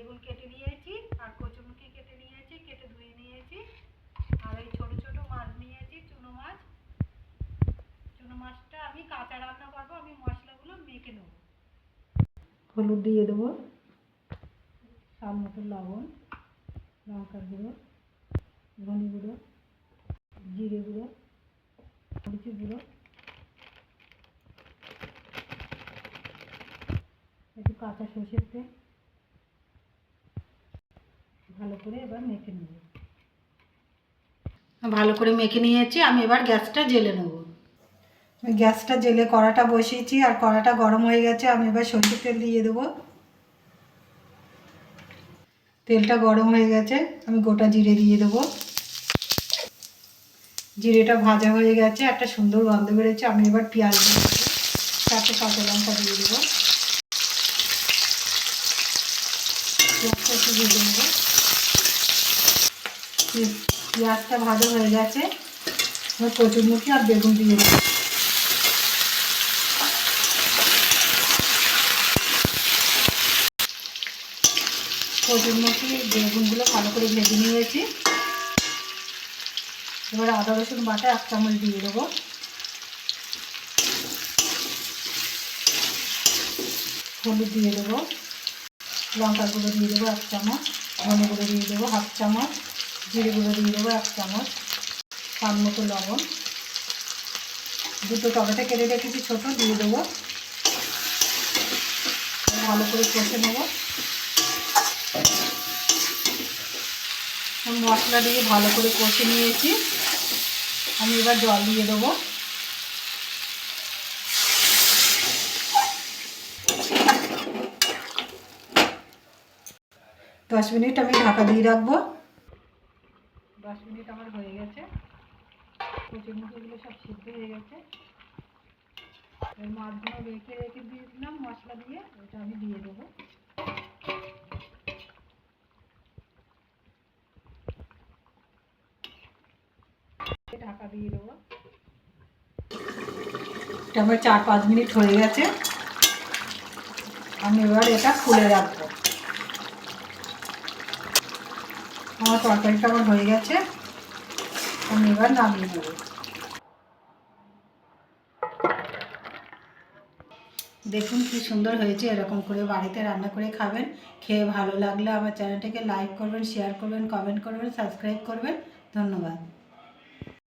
বেগুন কেটে নিয়েছি, আর কচুমুখি কেটে নিয়েছি, কেটে ধুয়ে নিয়েছি। আর এই ছোট ছোট মাছ নিয়েছি, চুনো মাছ। চুনো মাছটা আমি কাঁচা রান্না করব, আমি মশলাগুলো মেখে নেব। হলুদ দিয়ে দেবো, স্বাদ মতো লবণ, লঙ্কার গুঁড়ো, ধনে গুঁড়ো, জিরে গুঁড়ো, মরিচের গুঁড়ো। একটু কাঁচা সর্ষের তেল। ভালো করে এবার মেখে নেব। ভালো করে মেখে নিয়েছি আমি এবার গ্যাসটা জেলে নেব। গ্যাসটা জেলে কড়াটা বসিয়েছি আর কড়াটা গরম হয়ে গেছে আমি এবার সর্ষের তেল দিয়ে দেবো। তেলটা গরম হয়ে গেছে আমি গোটা জিরে দিয়ে দেবো। জিরেটা ভাজা হয়ে গেছে একটা সুন্দর গন্ধ বেড়েছে আমি এবার পেঁয়াজ দিয়ে দেবো। চারটে কাঁচা লঙ্কা দিয়ে দেবো। পেঁয়াজটা একটু নেব। পে- পেঁয়াজটা ভালো হয়ে গেছে, এবার কচুরমুখি আর বেগুন দিয়ে কচুরমুখি, বেগুনগুলো ভালো করে ভেজে নিয়েছি। এবার আদা, রসুন বাটা এক চামচ দিয়ে দেবো। হলুদ দিয়ে দেবো। লঙ্কা গুঁড়ো দিয়ে দেবো এক চামচ, ধনে গুঁড়ো দিয়ে দেবো হাফ চামচ। জিরে গুঁড়ো দিয়ে দেবো এক চামচ স্বাদ মতো লবণ। দুটো টমেটো কেটে রেখেছি ছোটো, দিয়ে দেবো। ভালো করে কষে নেব। মশলা দিয়ে ভালো করে কষে নিয়েছি। আমি এবার জল দিয়ে দেবো। দশ মিনিট আমি ঢাকা দিয়ে রাখব। দশ মিনিট আমার হয়ে গেছে। কচুর সব সিদ্ধ হয়ে গেছে। এর মাছগুলো রেখে রেখে দিয়েছিলাম মশলা দিয়ে, ওটা আমি দিয়ে দেবো। ঢাকা দিয়ে দেবো। এটা আমার চার পাঁচ মিনিট হয়ে গেছে। আমি এবার এটা খুলে রাখব। আমার তরকারিটা আমার হয়ে গেছে। আমি এবার নামিয়ে নেব। দেখুন কি সুন্দর হয়েছে, এরকম করে বাড়িতে রান্না করে খাবেন। খেয়ে ভালো লাগলে আমার চ্যানেলটাকে লাইক করবেন শেয়ার করবেন কমেন্ট করবেন সাবস্ক্রাইব করবেন। ধন্যবাদ।